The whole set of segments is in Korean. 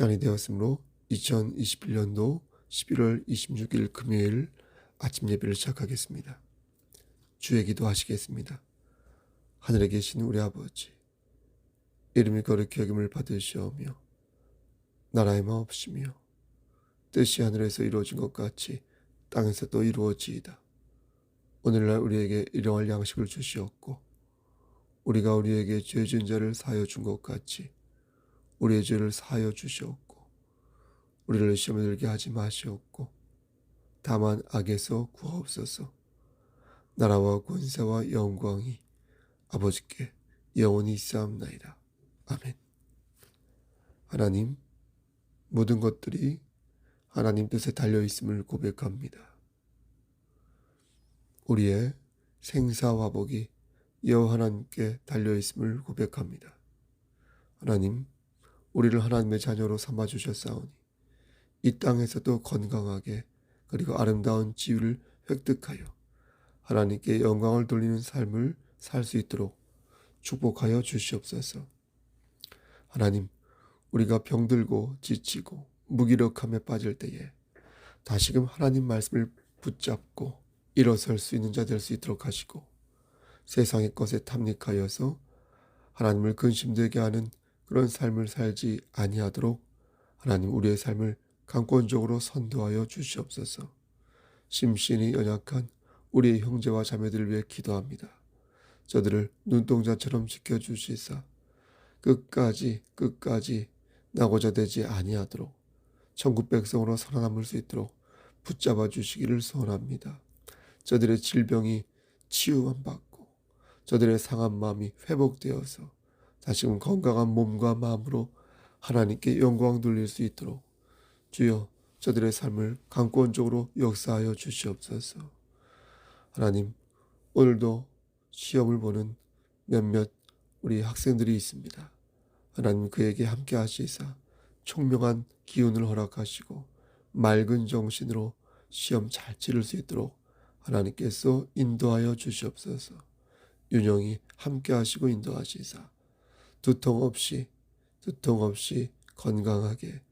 시간이 되었으므로 2021년도 11월 26일 금요일 아침 예배를 시작하겠습니다. 주의 기도 하시겠습니다. 하늘에 계신 우리 아버지, 이름이 거룩히 여김을 받으시오며, 나라의 마옵시며, 뜻이 하늘에서 이루어진 것 같이 땅에서 또 이루어지이다. 오늘날 우리에게 일용할 양식을 주시옵고, 우리가 우리에게 죄 지은 자를 사하여 준 것 같이 우리의 죄를 사하여 주시옵고 우리를 시험에 들게 하지 마시옵고 다만 악에서 구하옵소서 나라와 권세와 영광이 아버지께 영원히 있사옵나이다. 아멘 하나님 모든 것들이 하나님 뜻에 달려 있음을 고백합니다. 우리의 생사화복이 여호와 하나님께 달려 있음을 고백합니다. 하나님, 우리를 하나님의 자녀로 삼아 주셨사오니 이 땅에서도 건강하게 그리고 아름다운 지위를 획득하여 하나님께 영광을 돌리는 삶을 살 수 있도록 축복하여 주시옵소서. 하나님, 우리가 병들고 지치고 무기력함에 빠질 때에 다시금 하나님 말씀을 붙잡고 일어설 수 있는 자 될 수 있도록 하시고 세상의 것에 탐닉하여서 하나님을 근심되게 하는 그런 삶을 살지 아니하도록 하나님 우리의 삶을 강권적으로 선도하여 주시옵소서. 심신이 연약한 우리의 형제와 자매들을 위해 기도합니다. 저들을 눈동자처럼 지켜주시사 끝까지 끝까지 나고자 되지 아니하도록 천국 백성으로 살아남을 수 있도록 붙잡아 주시기를 소원합니다. 저들의 질병이 치유만 받고 저들의 상한 마음이 회복되어서 다시금 건강한 몸과 마음으로 하나님께 영광 돌릴 수 있도록 주여 저들의 삶을 강권적으로 역사하여 주시옵소서. 하나님 오늘도 시험을 보는 몇몇 우리 학생들이 있습니다. 하나님 그에게 함께 하시사 총명한 기운을 허락하시고 맑은 정신으로 시험 잘 치를 수 있도록 하나님께서 인도하여 주시옵소서. 윤영이 함께 하시고 인도하시사 두통 없이 두통 없이 건강하게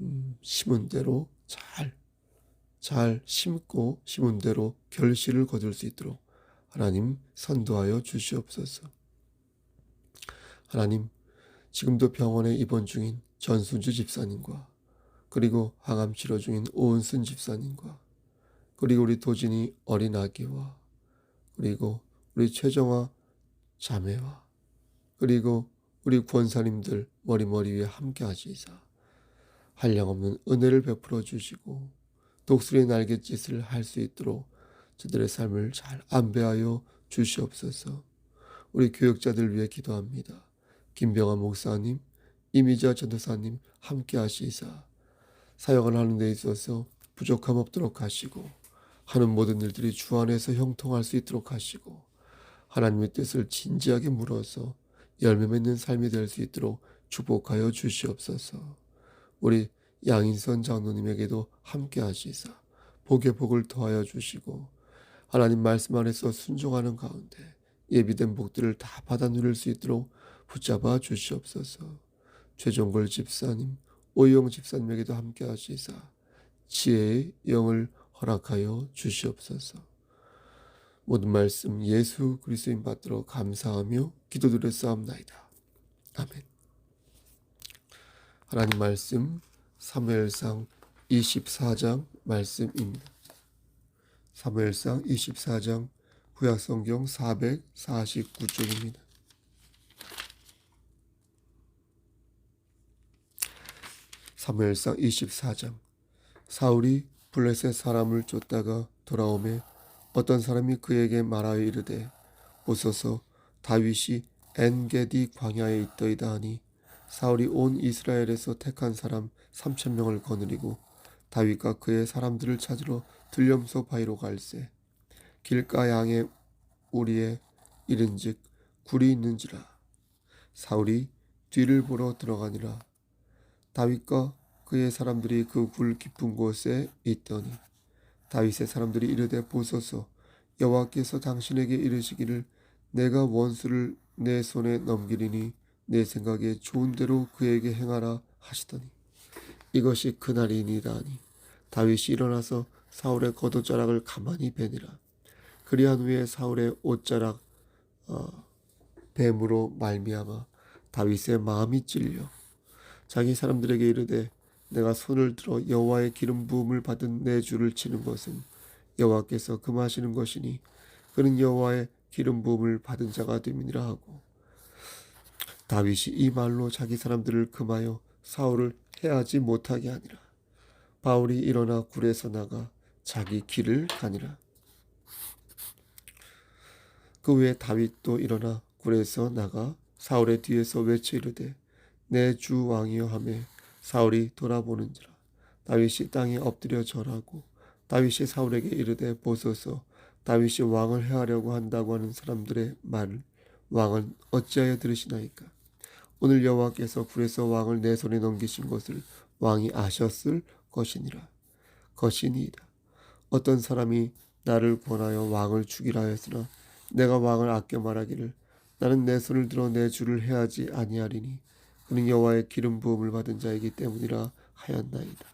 음, 심은 대로 잘, 잘 심고 심은 대로 결실을 거둘 수 있도록 하나님 선도하여 주시옵소서. 하나님, 지금도 병원에 입원 중인 전순주 집사님과 그리고 항암 치료 중인 오은순 집사님과 그리고 우리 도진이 어린 아기와 그리고 우리 최정화 자매와 그리고 우리 권사님들 머리머리 위에 함께 하시사 한량없는 은혜를 베풀어 주시고 독수리의 날갯짓을 할 수 있도록 저들의 삶을 잘 안배하여 주시옵소서. 우리 교육자들 위해 기도합니다. 김병환 목사님, 이미자 전도사님 함께 하시사 사역을 하는 데 있어서 부족함 없도록 하시고 하는 모든 일들이 주 안에서 형통할 수 있도록 하시고 하나님의 뜻을 진지하게 물어서 열매 맺는 삶이 될 수 있도록 축복하여 주시옵소서. 우리 양인선 장로님에게도 함께 하시사 복의 복을 더하여 주시고 하나님 말씀 안에서 순종하는 가운데 예비된 복들을 다 받아 누릴 수 있도록 붙잡아 주시옵소서. 최종골 집사님, 오영 집사님에게도 함께 하시사 지혜의 영을 허락하여 주시옵소서. 모든 말씀 예수 그리스도인 받들어 감사하며 기도드렸사옵나이다. 아멘. 하나님 말씀 사무엘상 24장 말씀입니다. 사무엘상 24장 구약성경 449쪽입니다. 사무엘상 24장 사울이 블레셋 사람을 쫓다가 돌아오매 어떤 사람이 그에게 말하여 이르되 보소서 다윗이 엔게디 광야에 있더이다 하니 사울이 온 이스라엘에서 택한 사람 삼천 명을 거느리고 다윗과 그의 사람들을 찾으러 들염소 바위로 갈새. 길가 양의 우리에 이른즉 굴이 있는지라. 사울이 뒤를 보러 들어가니라. 다윗과 그의 사람들이 그 굴 깊은 곳에 있더니 다윗의 사람들이 이르되 보소서 여호와께서 당신에게 이르시기를 내가 원수를 내 손에 넘기리니 내 생각에 좋은 대로 그에게 행하라 하시더니 이것이 그날이니라 하니. 다윗이 일어나서 사울의 겉옷자락을 가만히 베니라. 그리한 후에 사울의 옷자락 어, 뱀으로 말미암아 다윗의 마음이 찔려 자기 사람들에게 이르되 내가 손을 들어 여호와의 기름 부음을 받은 내 주를 치는 것은 여호와께서 금하시는 것이니 그는 여호와의 기름 부음을 받은 자가 됨이니라 하고. 다윗이 이 말로 자기 사람들을 금하여 사울을 해하지 못하게 하니라. 바울이 일어나 굴에서 나가 자기 길을 가니라. 그 후에 다윗도 일어나 굴에서 나가 사울의 뒤에서 외쳐 이르되 내 주 왕이여 하매 사울이 돌아보는지라 다윗이 땅에 엎드려 절하고 다윗이 사울에게 이르되 보소서 다윗이 왕을 해하려고 한다고 하는 사람들의 말을 왕은 어찌하여 들으시나이까? 오늘 여호와께서 굴에서 왕을 내 손에 넘기신 것을 왕이 아셨을 것이니라. 것이니이다. 어떤 사람이 나를 권하여 왕을 죽이라 하였으나 내가 왕을 아껴 말하기를 나는 내 손을 들어 내 주를 해하지 아니하리니 그는 여호와의 기름 부음을 받은 자이기 때문이라 하였나이다.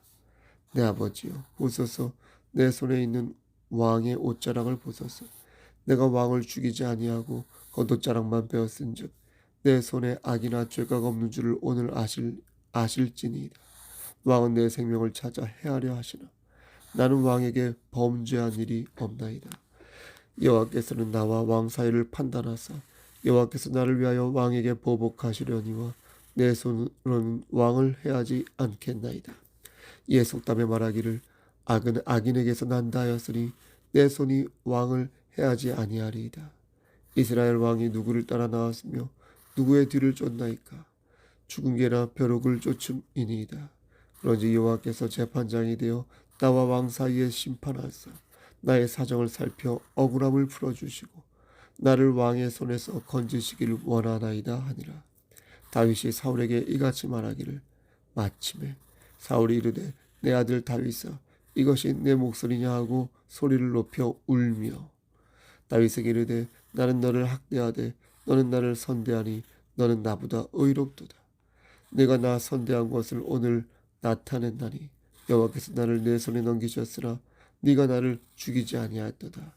내 아버지여 보소서 내 손에 있는 왕의 옷자락을 보소서 내가 왕을 죽이지 아니하고 겉옷자락만 베었은즉 내 손에 악이나 죄가 없는 줄을 오늘 아실 아실지니이다. 왕은 내 생명을 찾아 해하려 하시나 나는 왕에게 범죄한 일이 없나이다. 여호와께서는 나와 왕 사이를 판단하사 여호와께서 나를 위하여 왕에게 보복하시려니와 내 손으로는 왕을 해하지 않겠나이다. 이에 속담에 말하기를 악은 악인에게서 난다 하였으니 내 손이 왕을 해하지 아니하리이다. 이스라엘 왕이 누구를 따라 나왔으며 누구의 뒤를 쫓나이까 죽은 개나 벼룩을 쫓음이니이다. 그런지 여호와께서 재판장이 되어 나와 왕 사이에 심판하사 나의 사정을 살펴 억울함을 풀어주시고 나를 왕의 손에서 건지시기를 원하나이다 하니라. 다윗이 사울에게 이같이 말하기를 마침에 사울이 이르되 내 아들 다윗아 이것이 내 목소리냐 하고 소리를 높여 울며 다윗에게 이르되 나는 너를 학대하되 너는 나를 선대하니 너는 나보다 의롭도다. 내가 나 선대한 것을 오늘 나타낸다니 여호와께서 나를 내 손에 넘기셨으나 네가 나를 죽이지 아니하였도다.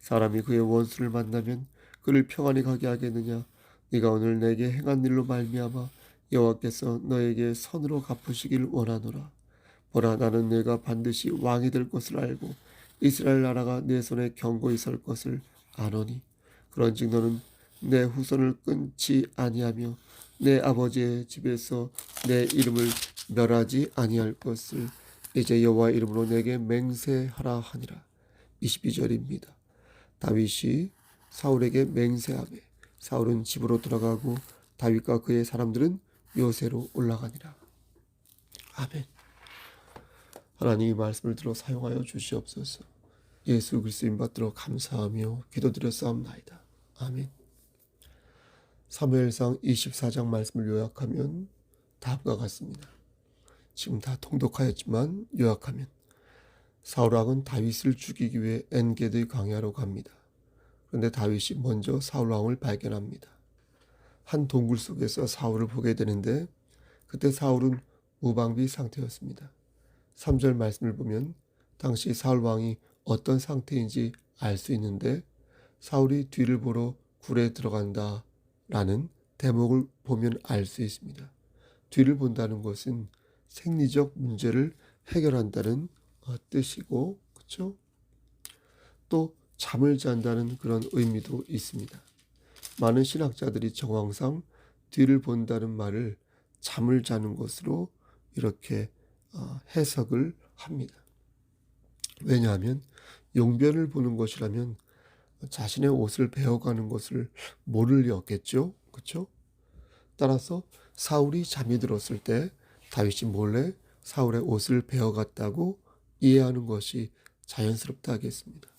사람이 그의 원수를 만나면 그를 평안히 가게 하겠느냐? 네가 오늘 내게 행한 일로 말미암아 여호와께서 너에게 선으로 갚으시길 원하노라. 보라 나는 내가 반드시 왕이 될 것을 알고 이스라엘 나라가 내 손에 경고히 설 것을 아노니 그런즉 너는 내 후손을 끊지 아니하며 내 아버지의 집에서 내 이름을 멸하지 아니할 것을 이제 여호와 이름으로 내게 맹세하라 하니라. 22절입니다. 다윗이 사울에게 맹세하며 사울은 집으로 들어가고 다윗과 그의 사람들은 요새로 올라가니라. 아멘. 하나님의 말씀을 들어 사용하여 주시옵소서. 예수 그리스도인 받들어 감사하며 기도드렸사옵나이다. 아멘. 사무엘상 24장 말씀을 요약하면 다음과 같습니다. 지금 다 통독하였지만 요약하면 사울 왕은 다윗을 죽이기 위해 엔게드 광야로 갑니다. 그런데 다윗이 먼저 사울 왕을 발견합니다. 한 동굴 속에서 사울을 보게 되는데 그때 사울은 무방비 상태였습니다. 3절 말씀을 보면 당시 사울 왕이 어떤 상태인지 알 수 있는데 사울이 뒤를 보러 굴에 들어간다 라는 대목을 보면 알 수 있습니다. 뒤를 본다는 것은 생리적 문제를 해결한다는 어, 뜻이고 그렇죠? 또 잠을 잔다는 그런 의미도 있습니다. 많은 신학자들이 정황상 뒤를 본다는 말을 잠을 자는 것으로 이렇게 어, 해석을 합니다. 왜냐하면 용변을 보는 것이라면 자신의 옷을 베어가는 것을 모를 리 없겠죠. 그렇죠? 따라서 사울이 잠이 들었을 때 다윗이 몰래 사울의 옷을 베어갔다고 이해하는 것이 자연스럽다 하겠습니다.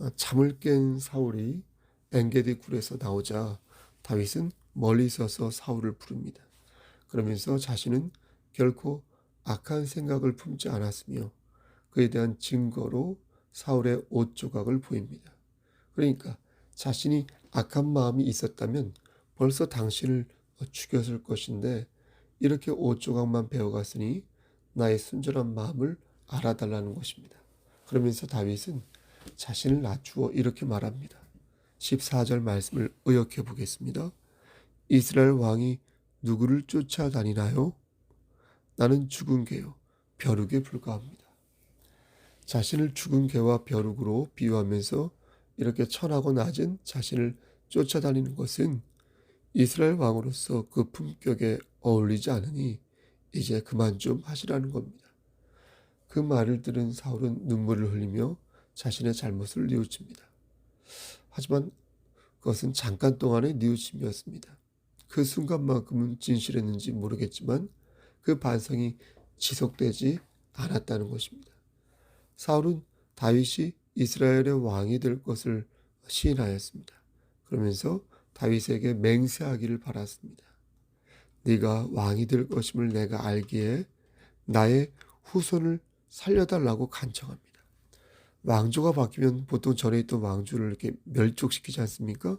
아, 잠을 깬 사울이 엔게디 굴에서 나오자 다윗은 멀리 서서 사울을 부릅니다. 그러면서 자신은 결코 악한 생각을 품지 않았으며 그에 대한 증거로 사울의 옷 조각을 보입니다. 그러니까 자신이 악한 마음이 있었다면 벌써 당신을 죽였을 것인데 이렇게 옷 조각만 배워갔으니 나의 순전한 마음을 알아달라는 것입니다. 그러면서 다윗은 자신을 낮추어 이렇게 말합니다. 14절 말씀을 의역해 보겠습니다. 이스라엘 왕이 누구를 쫓아다니나요? 나는 죽은 개요. 벼룩에 불과합니다. 자신을 죽은 개와 벼룩으로 비유하면서 이렇게 천하고 낮은 자신을 쫓아다니는 것은 이스라엘 왕으로서 그 품격에 어울리지 않으니 이제 그만 좀 하시라는 겁니다. 그 말을 들은 사울은 눈물을 흘리며 자신의 잘못을 뉘우칩니다. 하지만 그것은 잠깐 동안의 뉘우침이었습니다. 그 순간만큼은 진실했는지 모르겠지만 그 반성이 지속되지 않았다는 것입니다. 사울은 다윗이 이스라엘의 왕이 될 것을 시인하였습니다. 그러면서 다윗에게 맹세하기를 바랐습니다. 네가 왕이 될 것임을 내가 알기에 나의 후손을 살려달라고 간청합니다. 왕조가 바뀌면 보통 전에 있던 왕조를 이렇게 멸족시키지 않습니까?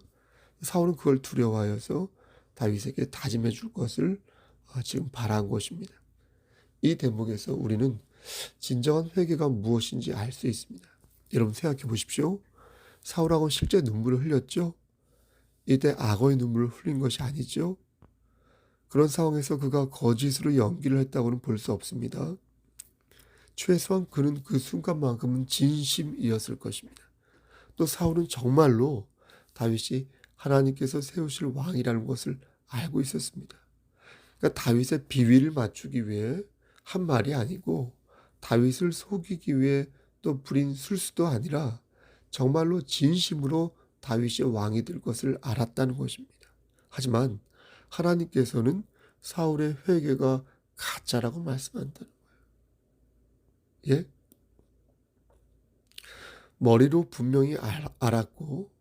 사울은 그걸 두려워하여서 다윗에게 다짐해 줄 것을 어, 지금 바란 것입니다. 이 대목에서 우리는 진정한 회개가 무엇인지 알 수 있습니다. 여러분 생각해 보십시오. 사울하고는 실제 눈물을 흘렸죠? 이때 악어의 눈물을 흘린 것이 아니죠? 그런 상황에서 그가 거짓으로 연기를 했다고는 볼 수 없습니다. 최소한 그는 그 순간만큼은 진심이었을 것입니다. 또 사울은 정말로 다윗이 하나님께서 세우실 왕이라는 것을 알고 있었습니다. 그러니까 다윗의 비위를 맞추기 위해 한 말이 아니고 다윗을 속이기 위해 또 부린 술수도 아니라 정말로 진심으로 다윗이 왕이 될 것을 알았다는 것입니다. 하지만 하나님께서는 사울의 회개가 가짜라고 말씀한다는 거예요. 예? 머리로 분명히 알았고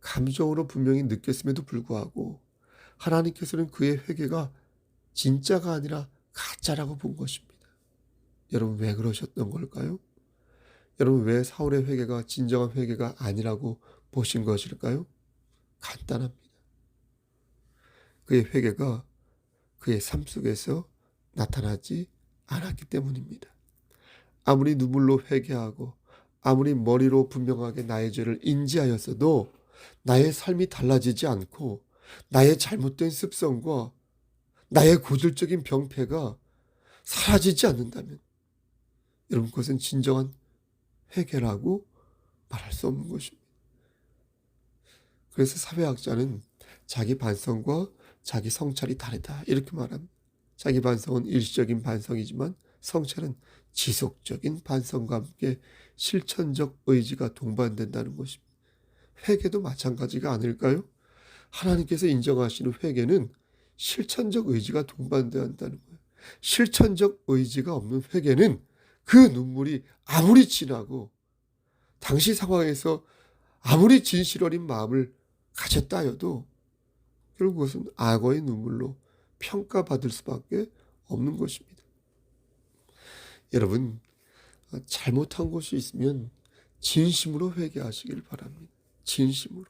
감정으로 분명히 느꼈음에도 불구하고 하나님께서는 그의 회개가 진짜가 아니라 가짜라고 본 것입니다. 여러분 왜 그러셨던 걸까요? 여러분 왜 사울의 회개가 진정한 회개가 아니라고 보신 것일까요? 간단합니다. 그의 회개가 그의 삶 속에서 나타나지 않았기 때문입니다. 아무리 눈물로 회개하고 아무리 머리로 분명하게 나의 죄를 인지하였어도 나의 삶이 달라지지 않고 나의 잘못된 습성과 나의 고질적인 병폐가 사라지지 않는다면 여러분 그것은 진정한 회개라고 말할 수 없는 것입니다. 그래서 사회학자는 자기 반성과 자기 성찰이 다르다 이렇게 말합니다. 자기 반성은 일시적인 반성이지만 성찰은 지속적인 반성과 함께 실천적 의지가 동반된다는 것입니다. 회개도 마찬가지가 아닐까요? 하나님께서 인정하시는 회개는 실천적 의지가 동반되어야 한다는 거예요. 실천적 의지가 없는 회개는 그 눈물이 아무리 진하고 당시 상황에서 아무리 진실 어린 마음을 가졌다 해도 결국 그것은 악어의 눈물로 평가받을 수밖에 없는 것입니다. 여러분 잘못한 것이 있으면 진심으로 회개하시길 바랍니다. 진심으로.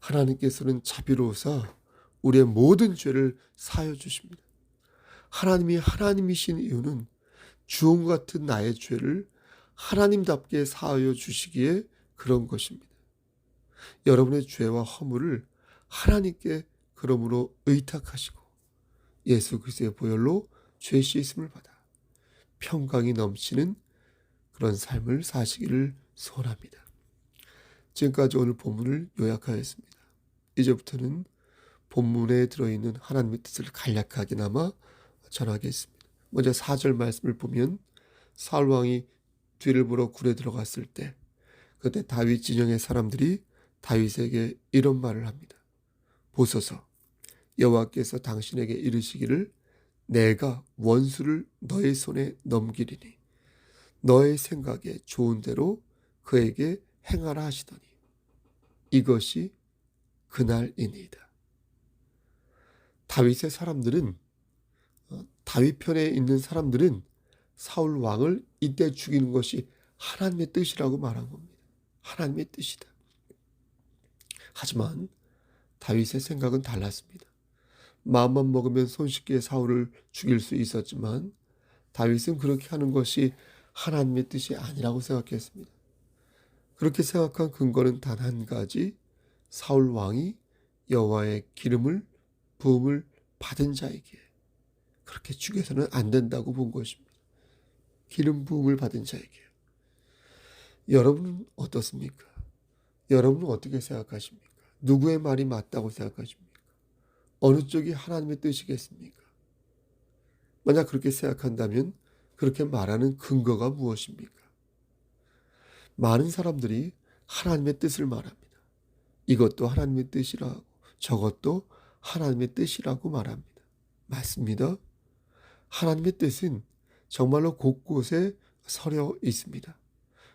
하나님께서는 자비로우사 우리의 모든 죄를 사여 주십니다. 하나님이 하나님이신 이유는 주홍 같은 나의 죄를 하나님답게 사하여 주시기에 그런 것입니다. 여러분의 죄와 허물을 하나님께 그러므로 의탁하시고 예수 그리스도의 보혈로 죄 씻음을 받아 평강이 넘치는 그런 삶을 사시기를 소원합니다. 지금까지 오늘 본문을 요약하였습니다. 이제부터는 본문에 들어있는 하나님의 뜻을 간략하게나마 전하겠습니다. 먼저 4절 말씀을 보면 사울 왕이 뒤를 보러 굴에 들어갔을 때 그때 다윗 진영의 사람들이 다윗에게 이런 말을 합니다. 보소서 여호와께서 당신에게 이르시기를 내가 원수를 너의 손에 넘기리니 너의 생각에 좋은 대로 그에게 행하라 하시더니 이것이 그날이니이다. 다윗의 사람들은 어, 다윗 편에 있는 사람들은 사울 왕을 이때 죽이는 것이 하나님의 뜻이라고 말한 겁니다. 하나님의 뜻이다. 하지만 다윗의 생각은 달랐습니다. 마음만 먹으면 손쉽게 사울을 죽일 수 있었지만 다윗은 그렇게 하는 것이 하나님의 뜻이 아니라고 생각했습니다. 그렇게 생각한 근거는 단 한 가지 사울 왕이 여호와의 기름을 부음을 받은 자에게 그렇게 죽여서는 안 된다고 본 것입니다. 기름 부음을 받은 자에게 여러분은 어떻습니까? 여러분은 어떻게 생각하십니까? 누구의 말이 맞다고 생각하십니까? 어느 쪽이 하나님의 뜻이겠습니까? 만약 그렇게 생각한다면 그렇게 말하는 근거가 무엇입니까? 많은 사람들이 하나님의 뜻을 말합니다. 이것도 하나님의 뜻이라고 저것도 하나님의 뜻이라고 말합니다. 맞습니다. 하나님의 뜻은 정말로 곳곳에 서려 있습니다.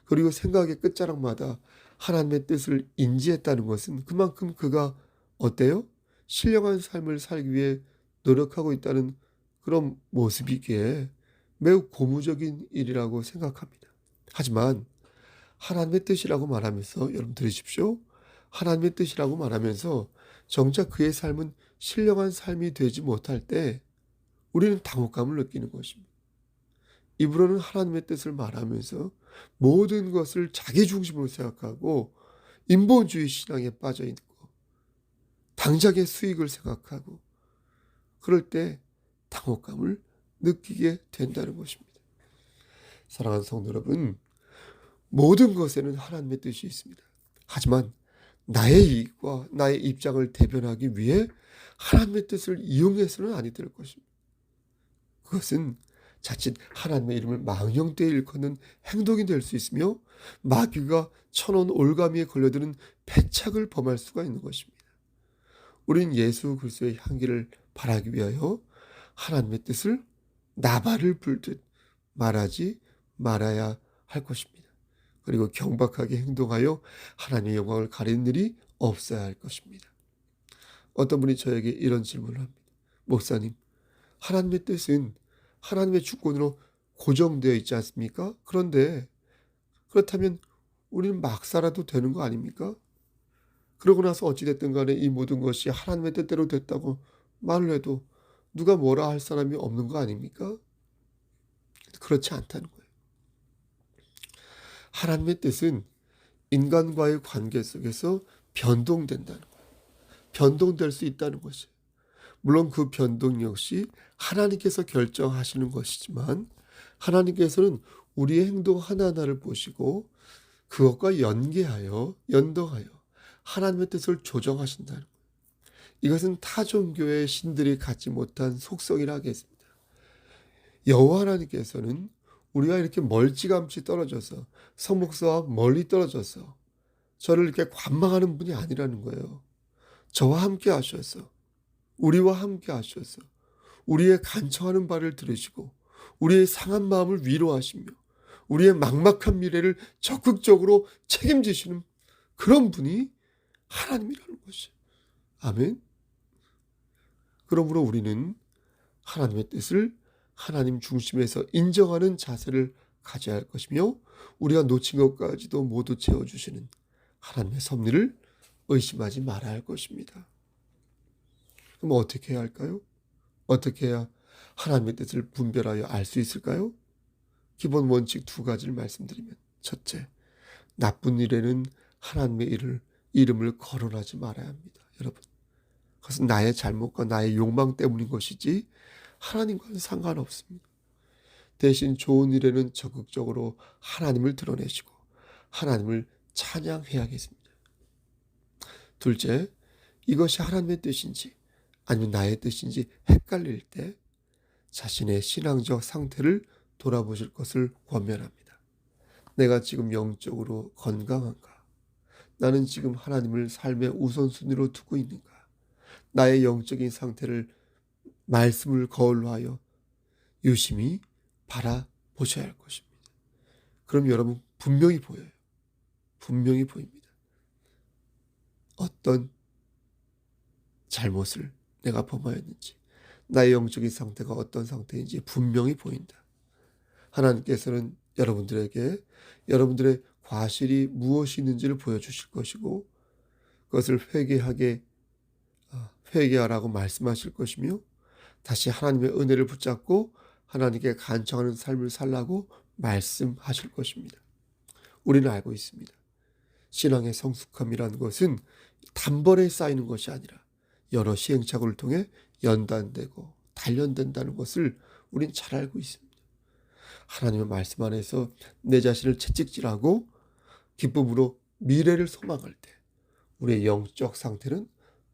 그리고 생각의 끝자락마다 하나님의 뜻을 인지했다는 것은 그만큼 그가 어때요? 신령한 삶을 살기 위해 노력하고 있다는 그런 모습이기에 매우 고무적인 일이라고 생각합니다. 하지만 하나님의 뜻이라고 말하면서 여러분 들으십시오. 하나님의 뜻이라고 말하면서 정작 그의 삶은 신령한 삶이 되지 못할 때 우리는 당혹감을 느끼는 것입니다. 입으로는 하나님의 뜻을 말하면서 모든 것을 자기 중심으로 생각하고 인본주의 신앙에 빠져 있고 당장의 수익을 생각하고 그럴 때 당혹감을 느끼게 된다는 것입니다. 사랑하는 성도 여러분, 모든 것에는 하나님의 뜻이 있습니다. 하지만 나의 이익과 나의 입장을 대변하기 위해 하나님의 뜻을 이용해서는 아니 될 것입니다. 그것은 자칫 하나님의 이름을 망령되이 일컫는 행동이 될 수 있으며 마귀가 쳐놓은 올가미에 걸려드는 패착을 범할 수가 있는 것입니다. 우린 예수 그리스도의 향기를 바라기 위하여 하나님의 뜻을 나발을 불듯 말하지 말아야 할 것입니다. 그리고 경박하게 행동하여 하나님의 영광을 가리는 일이 없어야 할 것입니다. 어떤 분이 저에게 이런 질문을 합니다. 목사님, 하나님의 뜻은 하나님의 주권으로 고정되어 있지 않습니까? 그런데 그렇다면 우리는 막 살아도 되는 거 아닙니까? 그러고 나서 어찌됐든 간에 이 모든 것이 하나님의 뜻대로 됐다고 말을 해도 누가 뭐라 할 사람이 없는 거 아닙니까? 그렇지 않다는 거예요. 하나님의 뜻은 인간과의 관계 속에서 변동된다는 거예요. 변동될 수 있다는 것이에요. 물론 그 변동 역시 하나님께서 결정하시는 것이지만 하나님께서는 우리의 행동 하나하나를 보시고 그것과 연계하여 연동하여 하나님의 뜻을 조정하신다는 거예요. 이것은 타 종교의 신들이 갖지 못한 속성이라 하겠습니다. 여호와 하나님께서는 우리가 이렇게 멀찌감치 떨어져서 성목서와 멀리 떨어져서 저를 이렇게 관망하는 분이 아니라는 거예요. 저와 함께 하셔서 우리와 함께 하셔서 우리의 간청하는 바를 들으시고 우리의 상한 마음을 위로하시며 우리의 막막한 미래를 적극적으로 책임지시는 그런 분이 하나님이라는 것이. 아멘. 그러므로 우리는 하나님의 뜻을 하나님 중심에서 인정하는 자세를 가져야 할 것이며 우리가 놓친 것까지도 모두 채워주시는 하나님의 섭리를 의심하지 말아야 할 것입니다. 그럼 어떻게 해야 할까요? 어떻게 해야 하나님의 뜻을 분별하여 알 수 있을까요? 기본 원칙 두 가지를 말씀드리면 첫째, 나쁜 일에는 하나님의 일을 이름을 거론하지 말아야 합니다. 여러분, 그것은 나의 잘못과 나의 욕망 때문인 것이지 하나님과는 상관없습니다. 대신 좋은 일에는 적극적으로 하나님을 드러내시고 하나님을 찬양해야겠습니다. 둘째, 이것이 하나님의 뜻인지 아니면 나의 뜻인지 헷갈릴 때 자신의 신앙적 상태를 돌아보실 것을 권면합니다. 내가 지금 영적으로 건강한가? 나는 지금 하나님을 삶의 우선순위로 두고 있는가? 나의 영적인 상태를 말씀을 거울로 하여 유심히 바라보셔야 할 것입니다. 그럼 여러분 분명히 보여요. 분명히 보입니다. 어떤 잘못을 내가 범하였는지, 나의 영적인 상태가 어떤 상태인지 분명히 보인다. 하나님께서는 여러분들에게 여러분들의 과실이 무엇이 있는지를 보여주실 것이고, 그것을 회개하게, 아, 회개하라고 말씀하실 것이며 다시 하나님의 은혜를 붙잡고 하나님께 간청하는 삶을 살라고 말씀하실 것입니다. 우리는 알고 있습니다. 신앙의 성숙함이라는 것은 단번에 쌓이는 것이 아니라 여러 시행착오를 통해 연단되고 단련된다는 것을 우린 잘 알고 있습니다. 하나님의 말씀 안에서 내 자신을 채찍질하고 기쁨으로 미래를 소망할 때 우리의 영적 상태는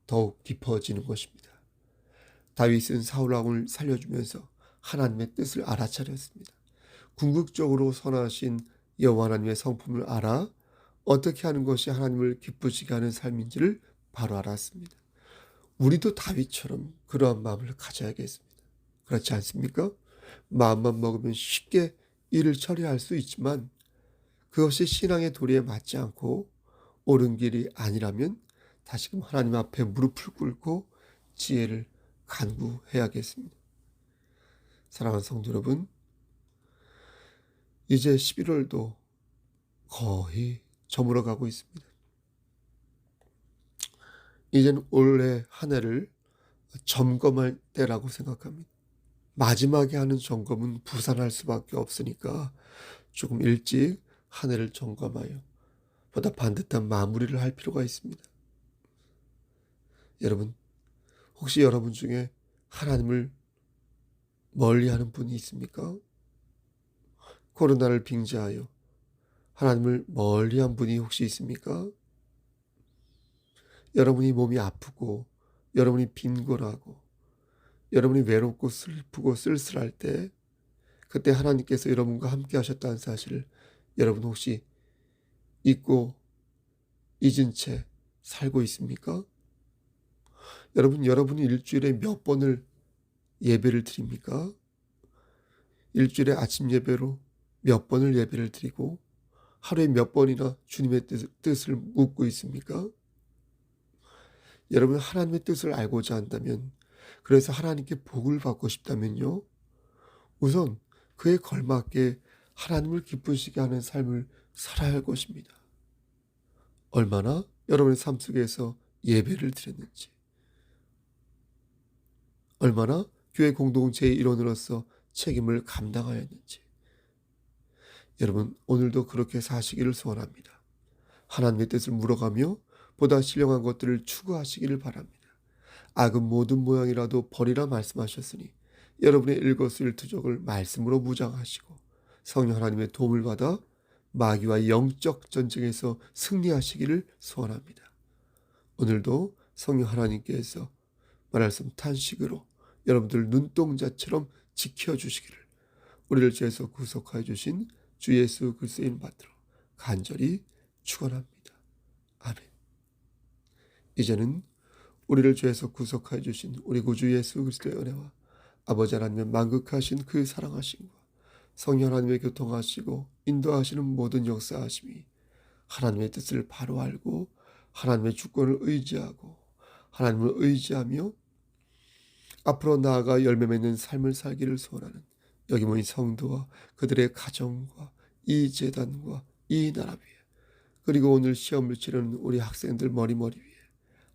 더욱 깊어지는 것입니다. 다윗은 사울 왕을 살려주면서 하나님의 뜻을 알아차렸습니다. 궁극적으로 선하신 여호와 하나님의 성품을 알아 어떻게 하는 것이 하나님을 기쁘시게 하는 삶인지를 바로 알았습니다. 우리도 다윗처럼 그러한 마음을 가져야겠습니다. 그렇지 않습니까? 마음만 먹으면 쉽게 일을 처리할 수 있지만 그것이 신앙의 도리에 맞지 않고 옳은 길이 아니라면 다시금 하나님 앞에 무릎을 꿇고 지혜를 간구해야겠습니다. 사랑하는 성도 여러분, 이제 11월도 거의 저물어 가고 있습니다. 이제는 올해 한 해를 점검할 때라고 생각합니다. 마지막에 하는 점검은 부산할 수밖에 없으니까 조금 일찍 한 해를 점검하여 보다 반듯한 마무리를 할 필요가 있습니다. 여러분, 혹시 여러분 중에 하나님을 멀리 하는 분이 있습니까? 코로나를 빙자하여 하나님을 멀리 한 분이 혹시 있습니까? 여러분이 몸이 아프고 여러분이 빈곤하고 여러분이 외롭고 슬프고 쓸쓸할 때 그때 하나님께서 여러분과 함께 하셨다는 사실을 여러분 혹시 잊고 잊은 채 살고 있습니까? 여러분, 여러분이 일주일에 몇 번을 예배를 드립니까? 일주일에 아침 예배로 몇 번을 예배를 드리고 하루에 몇 번이나 주님의 뜻, 을 묻고 있습니까? 여러분 하나님의 뜻을 알고자 한다면 그래서 하나님께 복을 받고 싶다면요. 우선 그에 걸맞게 하나님을 기쁘시게 하는 삶을 살아야 할 것입니다. 얼마나 여러분의 삶 속에서 예배를 드렸는지, 얼마나 교회 공동체의 일원으로서 책임을 감당하였는지. 여러분, 오늘도 그렇게 사시기를 소원합니다. 하나님의 뜻을 물어가며 보다 신령한 것들을 추구하시기를 바랍니다. 악은 모든 모양이라도 버리라 말씀하셨으니 여러분의 일거수일투족을 말씀으로 무장하시고 성령 하나님의 도움을 받아 마귀와 영적 전쟁에서 승리하시기를 소원합니다. 오늘도 성령 하나님께서 말씀 탄식으로 여러분들 눈동자처럼 지켜주시기를 우리를 죄에서 구속하여 주신 주 예수 그리스도인 받들어 간절히 축원합니다. 아멘. 이제는 우리를 죄에서 구속하여 주신 우리 구주 예수 그리스도의 은혜와 아버지 하나님의 만극하신 그 사랑하심과 성령 하나님의 교통하시고 인도하시는 모든 역사하심이 하나님의 뜻을 바로 알고 하나님의 주권을 의지하고 하나님을 의지하며 앞으로 나아가 열매 맺는 삶을 살기를 소원하는 여기 모인 성도와 그들의 가정과 이 재단과 이 나라 위에 그리고 오늘 시험을 치르는 우리 학생들 머리머리 위에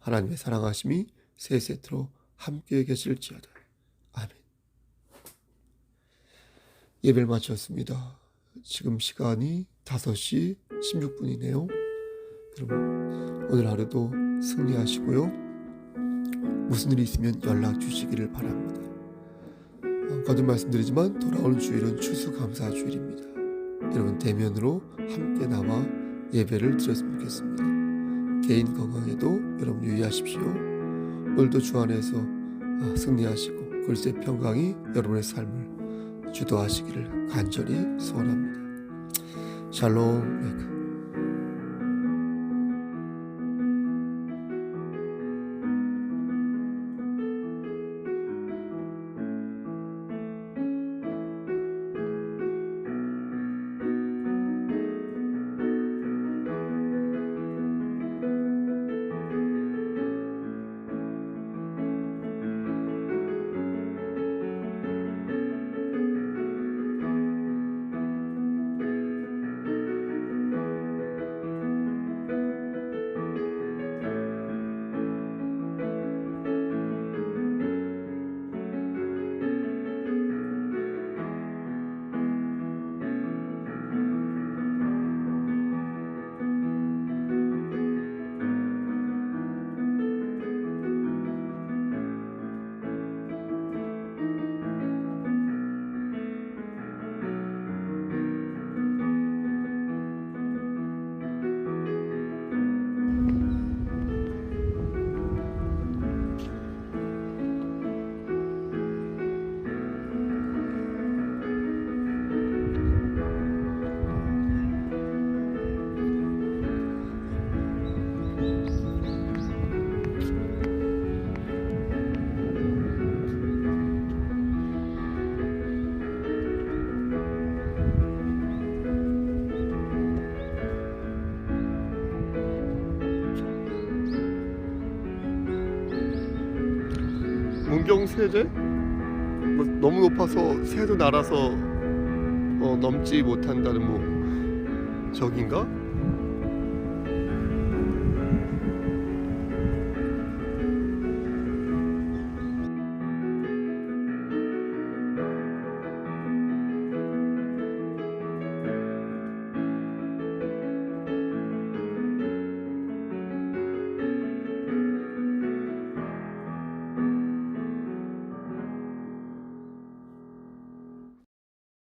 하나님의 사랑하심이 세세트로 함께 계실지어다. 아멘. 예배를 마쳤습니다. 지금 시간이 5시 16분이네요. 여러분, 오늘 하루도 승리하시고요. 무슨 일이 있으면 연락 주시기를 바랍니다. 어, 거듭 말씀드리지만 돌아오는 주일은 추수감사 주일입니다. 여러분 대면으로 함께 나와 예배를 드렸으면 좋겠습니다. 개인 건강에도 여러분 유의하십시오. 오늘도 주 안에서 아, 승리하시고 글쎄 평강이 여러분의 삶을 주도하시기를 간절히 소원합니다. 샬롬 세제? 뭐 너무 높아서 새도 날아서 어, 넘지 못한다는 뭐 저긴가?